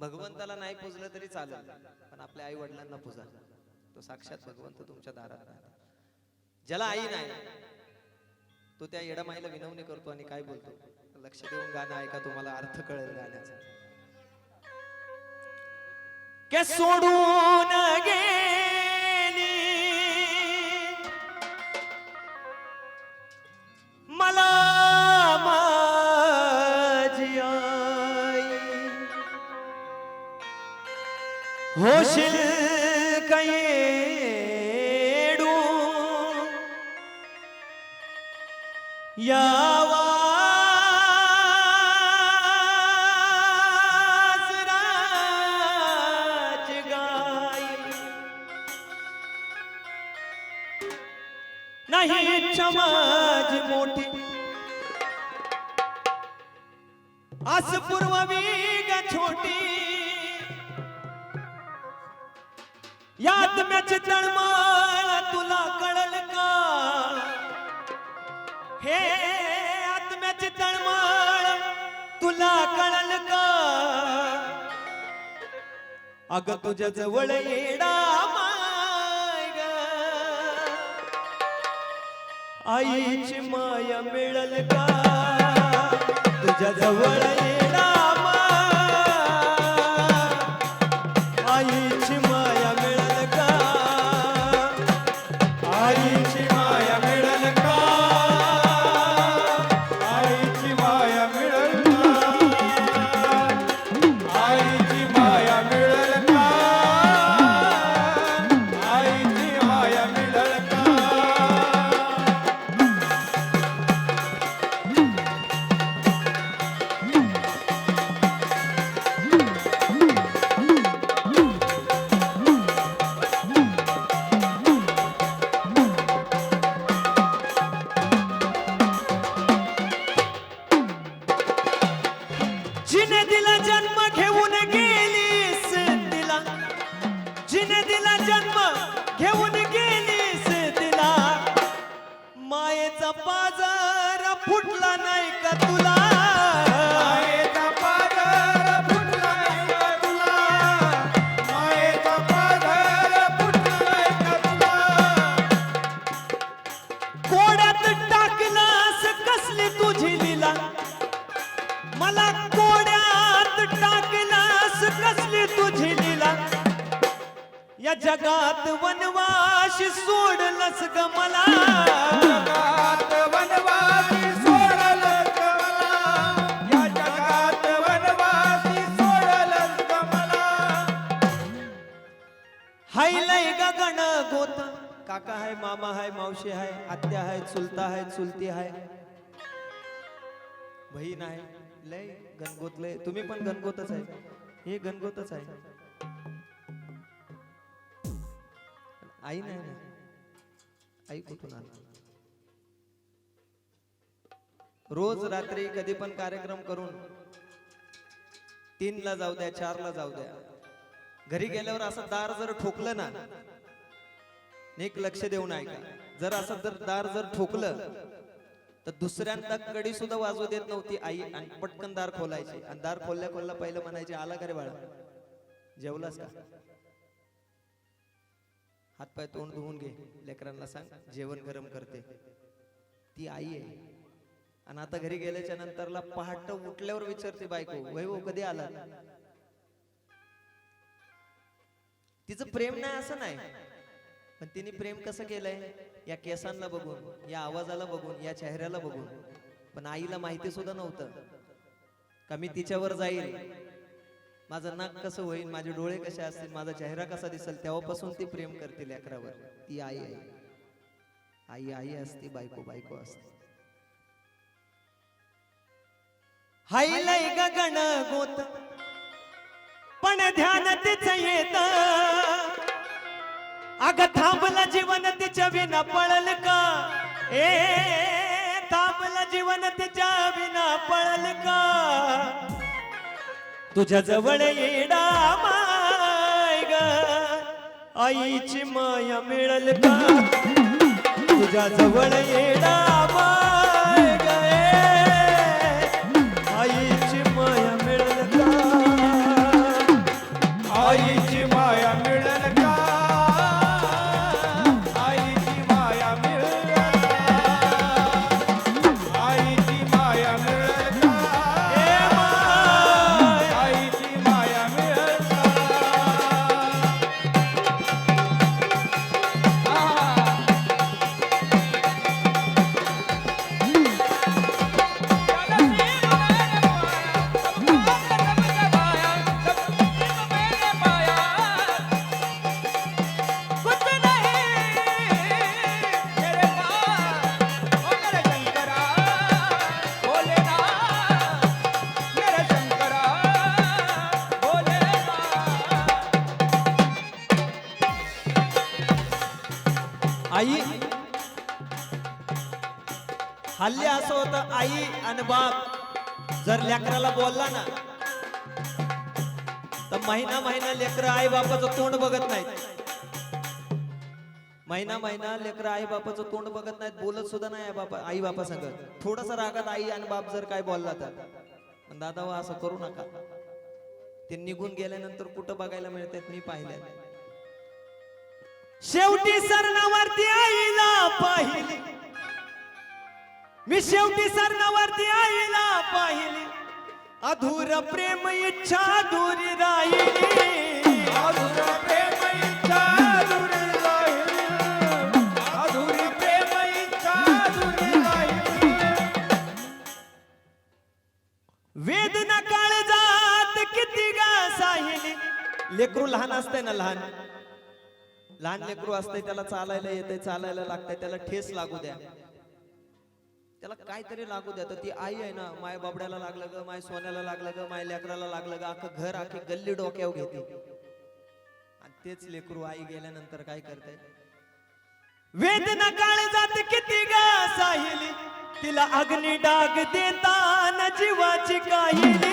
भगवंताला नाही पूजलं तरी चालेल पण आपल्या आई वडिलांना पुजा. तो साक्षात भगवंत तुमच्या दारात राहतो. ज्याला आई नाही तो त्या येडामाईला विनवणी करतो आणि काय बोलतो? लक्ष देऊन गाणं ऐका तुम्हाला अर्थ कळेल गाण्याचा. सोडून गे होशील ಕೈಡು यावा गाई। नाही इच्छा माझी मोठी। आस पूर्ववी छोटी। या आत्म्याची तळमळ तुला कळल का? हे आत्म्याची तळमळ तुला कळल का? अग तुझ्या जवळ येडा ग आईची माया मिळल का? तुझ्या जवळ येडा बाजार फुटला नाही का तुला? या जगात वनवाशी सोडलस ग मला. जगात वनवासी सोडलंच ग मला. या जगात वनवासी सोडलंच ग मला. हाय लय गगन गोत काका हाय मामा हाय मावशी हाय आत्या हाय चुलता हाय चुलती हाय. बहीण आहे लय गणगोत लय. तुम्ही पण गणगोतच आहे. हे गणगोतच आहे. आई नाही. ना आई कुठून आली? रोज रात्री कधी पण कार्यक्रम करून तीन ला जाऊ द्या चार ला जाऊ द्या. घरी गेल्यावर असं दार जर ठोकलं ना एक लक्ष देऊन ऐका. जर असं जर दार जर ठोकलं तर दुसऱ्यांदा कडी सुद्धा वाजवू देत नव्हती आई आणि पटकन दार खोलायची. आणि दार खोलल्या खोलल्या पहिलं म्हणायचे आला का रे बाळा? जेवलास का? हातपाय तोंड धुवून घे. लेकरांना सांग जेवण गरम करते. ती आई आहे. आणि आता घरी गेल्याच्या नंतरला पहाट उठल्यावर विचारते बायको वैभव कधी आला? तिचं प्रेम नाही असं नाही. पण तिने प्रेम कसं केलंय? या केसांना बघून या आवाजाला बघून या चेहऱ्याला बघून. पण आईला माहिती सुद्धा नव्हतं. का मी तिच्यावर जाईल. माझं नाक कसं होईल माझे डोळे कसे असतील माझा चेहरा कसा दिसेल तेव्हापासून ती प्रेम करते लेकरावर. ती आई आहे आई आई असते बायको बायको असते. हाय लय गगन गोत. पण ध्यान तिच येत. अग थांबलं जीवन तिच्या विना पळल का? ए थांबलं जीवन तिच्या विना पळल का? तुझ्या जवळ येडा माय ग आईची माया मिळल का? तुझ्या जवळ येडा हल्ली असं होतं आई आणि बाप. जर लेकराला बोलला ना तर महिना महिना लेकर आई बापाचं तोंड बघत नाहीत. महिना महिना लेकर आई बापाचं तोंड बघत नाहीत बोलत सुद्धा नाही आई बापा आई बापा सांगत थोडस रागात आई आणि बाप जर काय बोलला तर. दादा वा असं करू नका. ते निघून गेल्यानंतर कुठं बघायला मिळतात मी पाहिले शेवटी सरणावरती आईला पाहिली मी शेवटी सरणावरती आईला पाहिली. अधूर प्रेम इच्छा अधुरी राहिली. अधुर प्रेम इच्छा अधुरी राहिली. अधुरी प्रेम इच्छा अधुरी राहिली. वेदना काळ जात किती गा साहिली लेकरू लहान असतंय ना लहान? लहान लेकरू असतंय त्याला चालायला येते चालायला लागतंय त्याला ठेस लागू द्या. त्याला काहीतरी लागू द्या. तर ती आई आहे ना माय बाबड्याला लागलं ग माय सोन्याला लागलं ग माय लेकराला लागलं ग अख्खं घर अख्खी गल्ली डोक्यावर घेते. आणि तेच लेकरू आई गेल्यानंतर काय करते वेदना काळ जात किती गा साहिली तिला अग्नी डाग देताना जीवाची काहिली.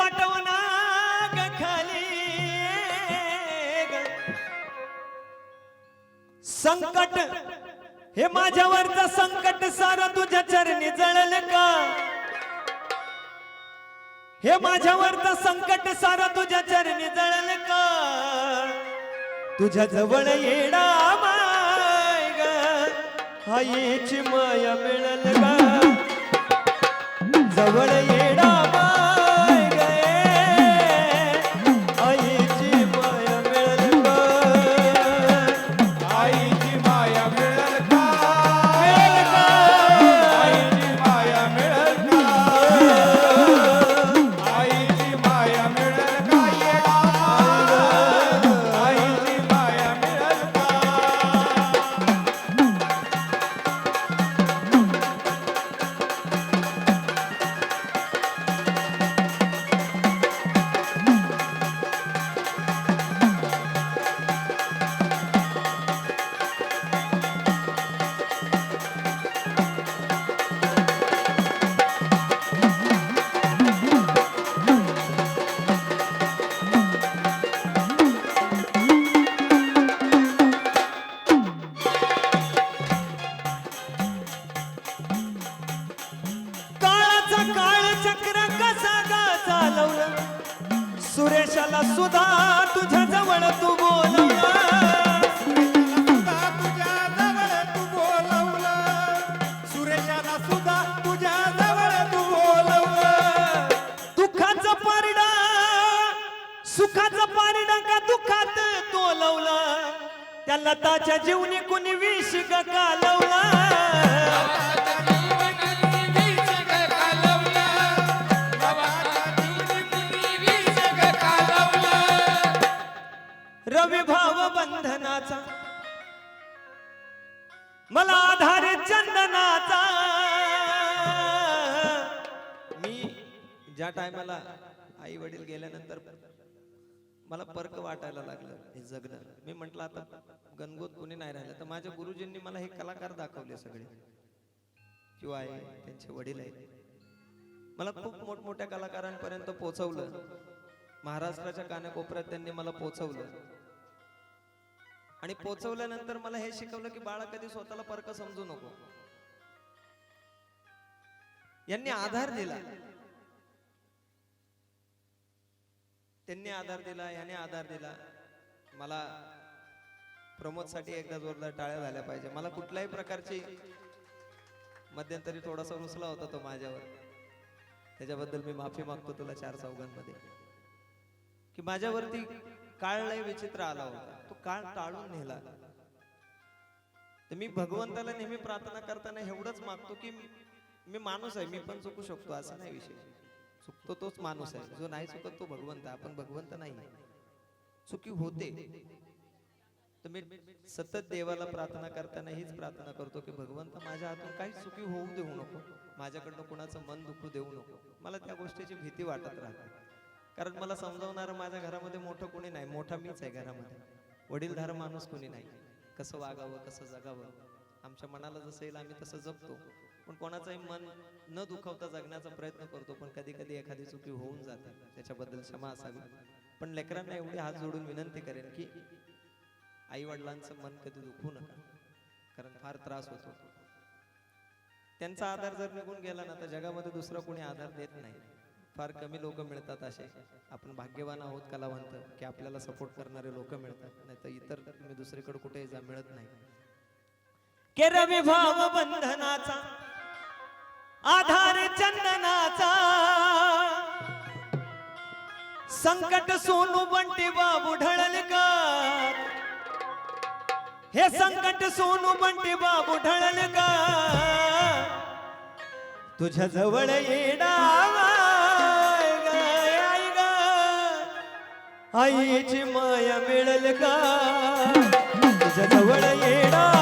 पाठवना ग खाली संकट हे माझ्यावरचं संकट सारं तुझ्या चरणी जळल का? हे माझ्यावरचं संकट सार तुझ्या चरणी जळल का? तुझ्या जवळ येडा माय ग. आईची माया मिळल का? जवळ ये त्या लताच्या जीवनी कुणी विष ग कालवला? रवी भाव बंधनाचा मला आधार चंदनाचा. मी ज्या टायमाला आई वडील गेल्यानंतर मला पर्क वाटायला लागलं हे जगणं. मी म्हंटल आता गणगोत कुणी नाही राहिलं. तर माझ्या गुरुजींनी मला हे कलाकार दाखवले सगळे. किंवा आहे त्यांचे वडील आहेत. मला खूप मोठमोठ्या कलाकारांपर्यंत पोहोचवलं. महाराष्ट्राच्या कानाकोपऱ्यात त्यांनी मला पोहोचवलं. आणि पोचवल्यानंतर मला हे शिकवलं की बाळा कधी स्वतःला परक समजू नको. यांनी आधार दिला. त्यांनी आधार दिला याने आधार दिला. मला प्रमोदसाठी एकदा जोरदार टाळ्या झाल्या पाहिजे. मला कुठल्याही प्रकारची मध्यंतरी थोडासा रुसला होता तो माझ्यावर. त्याच्याबद्दल मी माफी मागतो तुला चार चौघांमध्ये. की माझ्यावरती काळ लय विचित्र आला होता. तो काळ टाळून नेला. तर मी भगवंताला नेहमी प्रार्थना करताना एवढंच मागतो की मी माणूस आहे मी पण चुकू शकतो असा नाही विषय. चुकतो तोच माणूस आहे. जो नाही चुकत तो भगवंत आहे. आपण भगवंत नाही. चुकी होते. तर मी सतत देवाला प्रार्थना करताना हीच प्रार्थना करतो की भगवंत माझ्या हातून काही चुकी होऊ देऊ नको. माझ्याकडनं कुणाचं मन दुखू देऊ नको. मला त्या गोष्टीची भीती वाटत राहते. कारण मला समजावणारं माझ्या घरामध्ये मोठं कोणी नाही. मोठा मीच आहे घरामध्ये. वडीलधार माणूस कोणी नाही. कसं वागावं कसं जगावं? आमच्या मनाला जसं येईल आम्ही तसं जगतो पण कोणाचंही मन न दुखावता जगण्याचा प्रयत्न करतो पण कधी कधी एखादी चुकी होऊन जाते. त्याच्याबद्दल क्षमा असावी. पण लेकरांना एवढी हात जोडून विनंती करेन की आई वडिलांचं मन कधी दुखू नका कारण फार त्रास होतो. त्यांचा आधार जर निघून गेला ना तर जगामध्ये दुसरा कोणी आधार देत नाही. फार कमी लोक मिळतात असे. आपण भाग्यवान आहोत कलावंत की आपल्याला सपोर्ट करणारे लोक मिळतात. नाही तर इतर तुम्ही दुसरीकडे कुठेही जा मिळत नाही. के भाव बंधनाचा आधार चंदनाचा. संकट सोनू बंटी बाबू ढळलकर. हे संकट सोनू बंटी बाबू ढळलकर. तुझ्या जवळ येणार आई आईची माया मिळल का तुझ्या जवळ येणार